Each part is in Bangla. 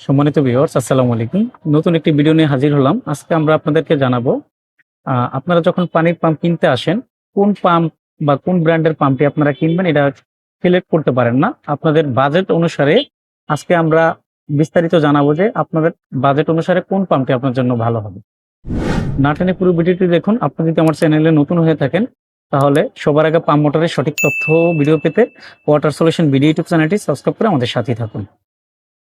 সম্মানিত ভিউয়ার্স আসসালামু আলাইকুম। নতুন একটি ভিডিও নিয়ে হাজির হলাম। আজকে আমরা আপনাদেরকে জানাব আপনারা যখন পানির পাম্প কিনতে আসেন, কোন পাম্প বা কোন ব্র্যান্ডের পাম্পটি আপনারা কিনবেন এটা সিলেক্ট করতে পারেন না। আপনাদের বাজেট অনুসারে আজকে আমরা বিস্তারিত জানাব যে আপনাদের বাজেট অনুসারে কোন পাম্পটি আপনার জন্য ভালো হবে। না টেনে পুরো ভিডিওটি দেখুন। আপনি যদি আমার চ্যানেলে নতুন হয়ে থাকেন, তাহলে সবার আগে পাম্প মোটরের সঠিক তথ্য ভিডিও পেতে ওয়াটার সলিউশন ভিডিও ইউটিউব চ্যানেলটি সাবস্ক্রাইব করে আমাদের সাথেই থাকুন।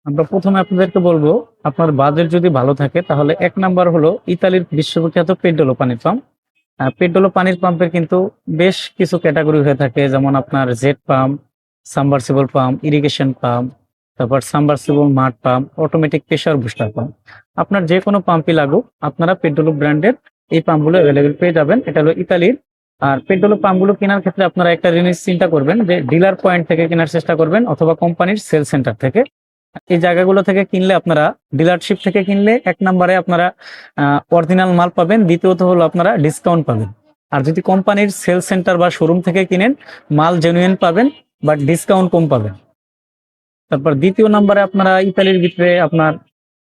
আমরা প্রথমে আপনাদেরকে বলব, আপনার বাজেট যদি ভালো থাকে, তাহলে এক নাম্বার হলো ইতালির বিশ্ববিখ্যাত পেডোলো পানির পাম্প পেডোলো পানির পাম্পের কিন্তু বেশ কিছু ক্যাটাগরি হয়ে থাকে, যেমন আপনার jet pump submersible pump irrigation pump তারপর সাবমার্সিবল মাঠ pump automatic pressure booster pump আপনার যে কোনো পাম্পই লাগুক, আপনারা পেডোলো ব্র্যান্ডের এই পাম্পগুলো অ্যাভেলেবেল পেয়ে যাবেন। এটা হলো ইতালির। আর পেট্রোল পাম্পগুলো কেনার ক্ষেত্রে আপনারা একটা জিনিস চিন্তা করবেন যে ডিলার পয়েন্ট থেকে কেনার চেষ্টা করবেন অথবা কোম্পানির সেল সেন্টার থেকে। এই জায়গাগুলো থেকে কিনলে আপনারা ডিলারশিপ থেকে কিনলে এক নম্বরে আপনারা অরিজিনাল মাল পাবেন, দ্বিতীয়ত হলো আপনারা ডিসকাউন্ট পাবেন। আর যদি কোম্পানির সেল সেন্টার বা শোরুম থেকে কিনেন, মাল জেনুইন পাবেন বাট ডিসকাউন্ট কম পাবেন। তারপর দ্বিতীয় নম্বরে আপনারা ইতালির ভিতরে আপনার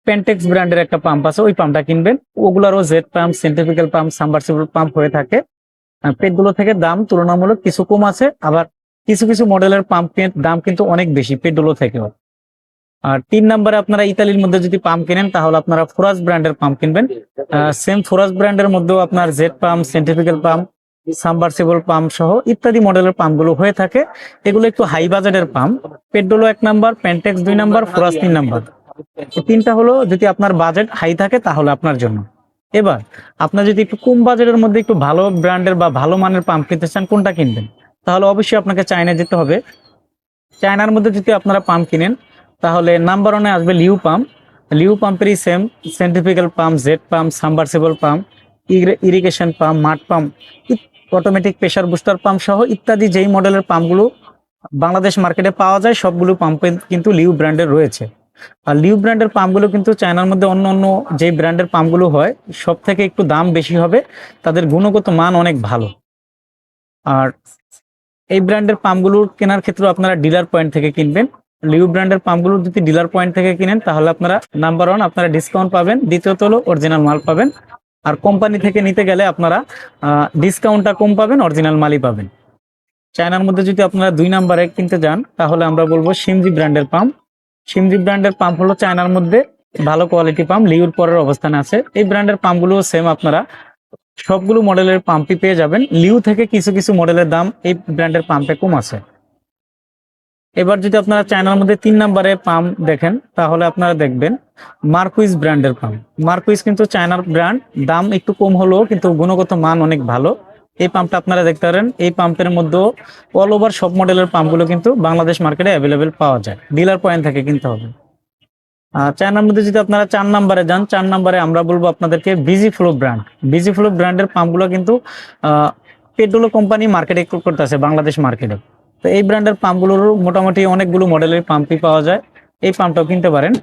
পেন্টেক্স ব্র্যান্ডের একটা পাম্প আছে, ওই পাম্পটা কিনবেন। ওগুলারও jet pump centrifugal pump submersible pump হয়ে থাকে। পেটগুলো থেকে দাম তুলনামূলক কিছু কম আছে, আবার কিছু কিছু মডেলের পাম্পের দাম কিন্তু অনেক বেশি পেট্রোলো থেকেও। আর তিন নম্বরে আপনারা ইতালির মধ্যে যদি পাম্প কেনেন, তাহলে আপনারা ফোরাস ব্র্যান্ডের পাম্প কিনবেন। সেম ফোরাস ব্র্যান্ডের মধ্যেও আপনার jet pump centrifugal pump submersible pump সহ ইত্যাদি মডেলের পাম্পগুলো হয়ে থাকে। এগুলো একটু হাই বাজেটের পাম্প পেট্রোলো এক নাম্বার পেন্টেক্স দুই নাম্বার ফোরাস তিন নাম্বার। তিনটা হলো যদি আপনার বাজেট হাই থাকে, তাহলে আপনার জন্য। এবার, আপনার যদি একটু কম বাজেটের মধ্যে একটু ভালো ব্র্যান্ডের বা ভালো মানের পাম্প কিনতে চান, কোনটা কিনবেন? তাহলে অবশ্যই আপনাকে চায়না যেতে হবে। চায়নার মধ্যে যদি আপনারা পাম্প কিনেন তাহলে নাম্বার ওয়ানে আসবে লিউ পাম্প লিউ পাম্পেরই same centrifugal pump jet pump submersible pump irrigation pump মাঠ pump automatic pressure booster pump সহ ইত্যাদি যেই মডেলের পাম্পগুলো বাংলাদেশ মার্কেটে পাওয়া যায়, সবগুলো পাম্পে কিন্তু লিউ ব্র্যান্ডের রয়েছে। আর লিউ ব্র্যান্ডের পাম্পগুলো কিন্তু চায়নার মধ্যে অন্য অন্য যে ব্র্যান্ডের পাম্পগুলো হয় সব থেকে একটু দাম বেশি হবে, তাদের গুণগত মান অনেক ভালো। আর এই ব্র্যান্ডের পাম্পগুলো কেনার ক্ষেত্রে আপনারা ডিলার পয়েন্ট থেকে কিনবেন। লিউ ব্র্যান্ডের পাম্পগুলো যদি ডিলার পয়েন্ট থেকে কিনেন, তাহলে আপনারা নাম্বার ওয়ান আপনারা ডিসকাউন্ট পাবেন, দ্বিতীয়ত হলো অরিজিনাল মাল পাবেন। আর কোম্পানি থেকে নিতে গেলে আপনারা ডিসকাউন্টটা কম পাবেন অরিজিনাল মালই পাবেন। চায়নার মধ্যে যদি আপনারা দুই নাম্বারে কিনতে যান, তাহলে আমরা বলব সিমজি ব্র্যান্ডের পাম্প সিমজি ব্র্যান্ডের পাম্প হলো চায়নার মধ্যে ভালো কোয়ালিটি পাম্প লিউর পরের অবস্থানে আছে। এই ব্র্যান্ডের পাম্পগুলো সেম আপনারা। সবগুলো মডেলের পাম্পই পেয়ে যাবেন। লিউ থেকে কিছু কিছু মডেলের দাম এই ব্র্যান্ডের পাম্পে কম আছে। এবার যদি আপনারা চায়নার মধ্যে তিন নম্বরে পাম্প দেখেন, তাহলে আপনারা দেখবেন মার্কুইজ ব্র্যান্ডের পাম্প মার্কুইজ কিন্তু চায়নার ব্র্যান্ড দাম একটু কম হলেও কিন্তু গুণগত মান অনেক ভালো। এই পাম্পটা আপনারা দেখতে পারেন। এই পাম্পের মধ্যেও অল ওভার সব মডেলের পাম্পগুলো কিন্তু বাংলাদেশ মার্কেটে অ্যাভেলেবেল পাওয়া যায়। ডিলার পয়েন্ট থেকে কিনতে হবে। চায়নার মধ্যে যদি আপনারা চার নাম্বারে যান, চার নাম্বারে আমরা বলব আপনাদেরকে BG flow brand BG flow ব্র্যান্ডের পাম্পগুলো কিন্তু পেট্রোলো কোম্পানি মার্কেটে করতেছে বাংলাদেশ মার্কেটে তো এই ব্র্যান্ডের পাম্পগুলোর মোটামুটি অনেকগুলো মডেলের পাম্পই পাওয়া যায়। এই পাম্পটাও কিনতে পারেন।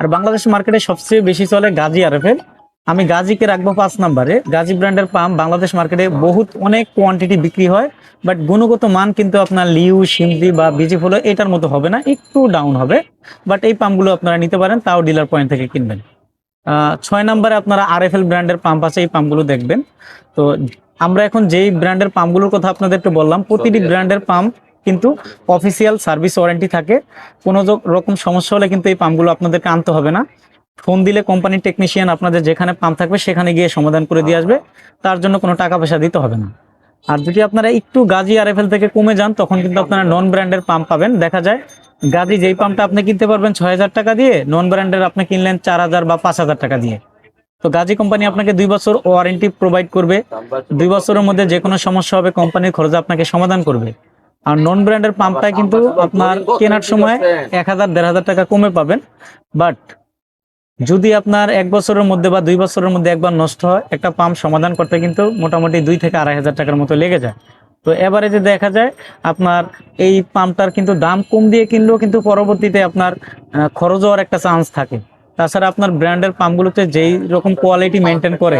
আর বাংলাদেশ মার্কেটে সবচেয়ে বেশি চলে গাজী আরএফএল আমি গাজীকে রাখব পাঁচ নাম্বারে। গাজী ব্র্যান্ডের পাম্প বাংলাদেশ মার্কেটে বহুত অনেক কোয়ান্টিটি বিক্রি হয় বাট গুণগত মান কিন্তু আপনার লিউ সিমজি বা বিজি ফলো এটার মতো হবে না, একটু ডাউন হবে। বাট এই পাম্পগুলো আপনারা নিতে পারেন, তাও ডিলার পয়েন্ট থেকে কিনবেন। ছয় নম্বরে আপনারা আরএফএল ব্র্যান্ডের পাম্প আছে এই পাম্পগুলো দেখবেন। তো আমরা এখন যেই ব্র্যান্ডের পাম্পগুলোর কথা আপনাদেরকে বললাম প্রতিটি ব্র্যান্ডের পাম্প কিন্তু অফিসিয়াল সার্ভিস ওয়ারেন্টি থাকে। কোনো রকম সমস্যা হলে কিন্তু এই পাম্পগুলো আপনাদেরকে আনতে হবে না। ফোন দিলে কোম্পানির টেকনিশিয়ান আপনাদের যেখানে পাম্প থাকবে সেখানে গিয়ে সমাধান করে দিয়ে আসবে। তার জন্য কোনো টাকা পয়সা দিতে হবে না। আর যদি আপনারা একটু গাজী আরএফএল থেকে কমে যান তখন কিন্তু আপনারা নন ব্র্যান্ডের পাম্প পাবেন। দেখা যায় গাজী যেই পাম্পটা আপনি কিনতে পারবেন ছয় হাজার টাকা দিয়ে নন ব্র্যান্ডের আপনি কিনলেন চার হাজার বা পাঁচ হাজার টাকা দিয়ে। তো গাজী কোম্পানি আপনাকে দুই বছর ওয়ারেন্টি প্রোভাইড করবে। দুই বছরের মধ্যে যে কোনো সমস্যা হবে কোম্পানির খরচে আপনাকে সমাধান করবে। আর নন ব্র্যান্ডের পাম্পটা কিন্তু আপনার কেনার সময় এক হাজার দেড় হাজার টাকা কমে পাবেন। বাট যদি আপনার এক বছরের মধ্যে বা দুই বছরের মধ্যে একবার নষ্ট হয় একটা পাম্প সমাধান করতে কিন্তু মোটামুটি দুই থেকে আড়াই হাজার টাকার মতো লেগে যায়। তো এবারে যে দেখা যায়, আপনার এই পাম্পটার কিন্তু দাম কম দিয়ে কিনলেও কিন্তু পরবর্তীতে আপনার খরচ হওয়ার একটা চান্স থাকে। তাছাড়া আপনার ব্র্যান্ডের পাম্পগুলোতে যেই রকম কোয়ালিটি মেনটেন করে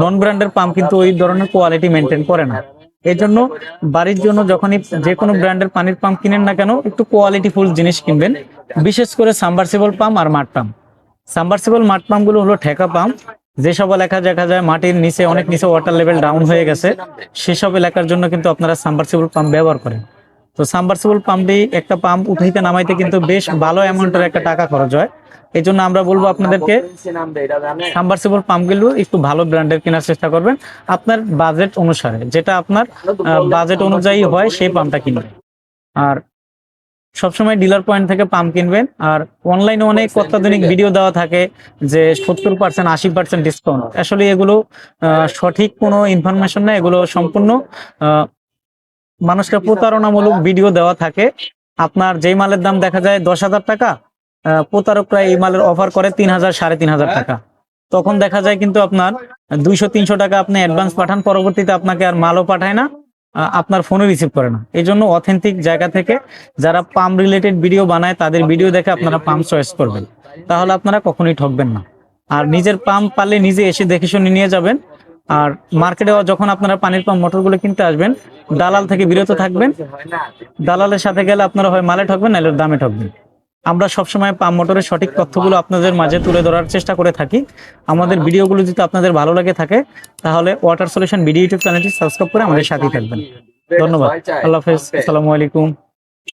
নন ব্র্যান্ডের পাম্প কিন্তু ওই ধরনের কোয়ালিটি মেনটেন করে না। এই জন্য বাড়ির জন্য যখনই যে কোনো ব্র্যান্ডের পানির পাম্প কিনেন না কেন, একটু কোয়ালিটি ফুল জিনিস কিনবেন। বিশেষ করে সাবমার্সিবল পাম্প আর মাঠ পাম্প সাবমার্সিবল মাঠ পাম্পগুলো হলো ঠেকা পাম্প যেসব এলাকা দেখা যায় মাটির নিচে অনেক নিচে ওয়াটার লেভেল ডাউন হয়ে গেছে, সেসব এলাকার জন্য কিন্তু আপনারা সাবমার্সিবল পাম্প ব্যবহার করেন। তো সাবমার্সিবল পাম্প দিয়ে একটা পাম্প উঠাইতে নামাইতে কিন্তু বেশ ভালো অ্যামাউন্টের একটা টাকা খরচ হয়। এই জন্য আমরা বলব আপনাদেরকে সাবমার্সিবল পাম্পগুলো একটু ভালো ব্র্যান্ডের কেনার চেষ্টা করবেন। আপনার বাজেট অনুসারে, যেটা আপনার বাজেট অনুযায়ী হয় সেই পাম্পটা কিনবেন। আর সবসময় ডিলার পয়েন্ট থেকে পাম্প কিনবেন। আর অনলাইনে অনেক অত্যাধুনিক ভিডিও দেওয়া থাকে যে সত্তর পার্সেন্ট আশি পার্সেন্ট ডিসকাউন্ট আসলে এগুলো সঠিক কোনো ইনফরমেশন না এগুলো সম্পূর্ণ মানুষকে প্রতারণামূলক ভিডিও দেওয়া থাকে। আপনার যেই মালের দাম দেখা যায় দশ হাজার টাকা প্রতারকরা এই মালের অফার করে তিন হাজার সাড়ে তিন হাজার টাকা। তখন দেখা যায় কিন্তু আপনার দুইশো তিনশো টাকা আপনি অ্যাডভান্স পাঠান পরবর্তীতে আপনাকে আর মালও পাঠায় না। আপনার ফোনে রিসিভ করে না। এই জন্য অথেন্টিক জায়গা থেকে যারা পাম্প রিলেটেড ভিডিও বানায়, তাদের ভিডিও দেখে আপনারা পাম্প চয়েস করবেন। তাহলে আপনারা কখনোই ঠকবেন না। আর নিজের পাম্প পারলে নিজে এসে দেখে শুনে নিয়ে যাবেন। আর মার্কেটে যখন আপনারা পানির পাম্প মোটরগুলো কিনতে আসবেন, দালাল থেকে বিরত থাকবেন। দালালের সাথে গেলে আপনারা হয় মালে ঠকবেন, নাহলে দামে ঠকবেন। আমরা সবসময় পাম মোটরের সঠিক তথ্যগুলো আপনাদের মাঝে তুলে ধরার চেষ্টা করে থাকি। আমাদের ভিডিওগুলো যদি আপনাদের ভালো লাগে থাকে তাহলে ওয়াটার সলিউশন ভিডিও ইউটিউব চ্যানেলটি সাবস্ক্রাইব করে আমাদের সাথেই থাকবেন। ধন্যবাদ। আল্লাহ হাফেজ। আসসালামু আলাইকুম।